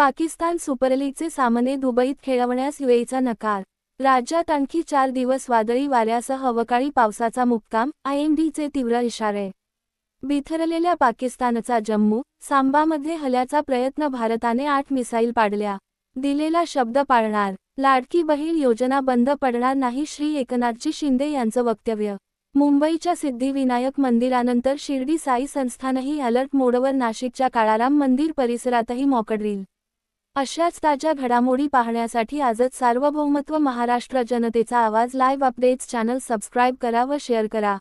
Pakistan super लीगचे सामने दुबईत खेळवण्यास युएचा नकार. राज्यात आणखी चार दिवस वादळी वाऱ्यासह अवकाळी पावसाचा मुक्काम आयएमडीचे तीव्र इशारे. बिथरलेल्या पाकिस्तानचा जम्मू सांबामध्ये हल्याचा प्रयत्न भारताने आठ मिसाईल पाडल्या. दिलेला शब्द पाळणार लाडकी बहीण योजना बंद पडणार नाही श्री एकनाथजी शिंदे यांचं वक्तव्य. मुंबईच्या सिद्धिविनायक मंदिरानंतर शिर्डी साई संस्थानही अलर्ट मोडवर नाशिकच्या काळाराम मंदिर परिसरातही मोकडरील अशाच ताज्या घडामोडी पाहण्यासाठी आजच सार्वभौमत्व महाराष्ट्र जनतेचा आवाज लाईव्ह अपडेट्स चॅनल सबस्क्राईब करा व शेअर करा.